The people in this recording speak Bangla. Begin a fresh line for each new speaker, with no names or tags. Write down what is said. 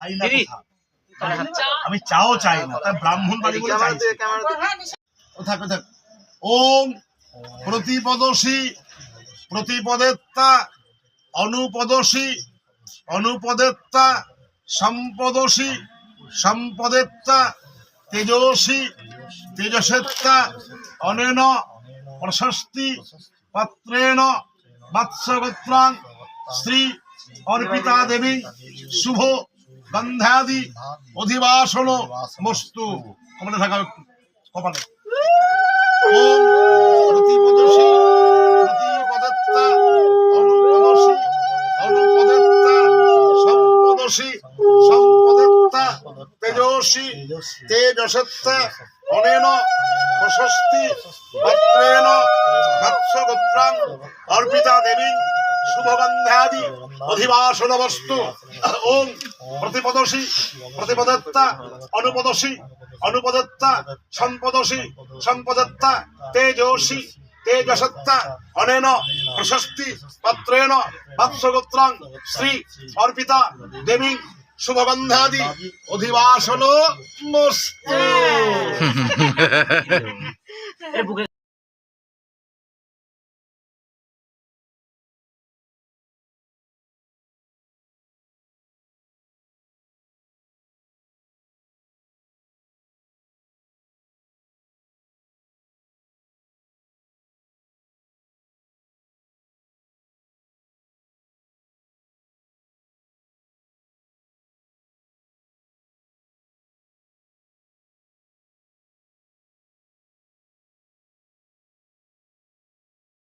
চাই না আমি চাও চাই না তাই ব্রাহ্মণ বাড়ি বলে চাইছি। কোথায় কোথায় ওম প্রতিপদশী প্রতিপদেত্তা অনুপদশী অনুপদেত্তা সম্পদশী সম্পদেত্তা তেজসী তেজসেত্তা অনেন প্রশস্তি পত্রেণ বৎসগোত্রাং শ্রী অর্পিতা দেবী শুভ গন্ধাদি অধিবাসন বস্তু কপালে থাকা কপালে। ওম প্রতিপদসী প্রতিপদত্তা অনুপদসী অনুপদত্তা সম্পদসী সম্পদত্তা তেজসী তেজসত্তা অনেন প্রশস্তি পত্রেণ বৎসগোত্রাং অর্পিতা দেবী শুভগন্ধাদি অধিবাসন বস্তু ওম প্রতিপদসী প্রতিপদত্তা অনুপদসী অনুপদত্তা সম্পদসী সম্পদত্তা তেজসী তেজসত্তা, অনেন, প্রশস্তি পত্রেণ বৎসগোত্রাং শ্রী, অর্পিতা, দেবী শুভগন্ধাদি অধিবাসন, মস্তু।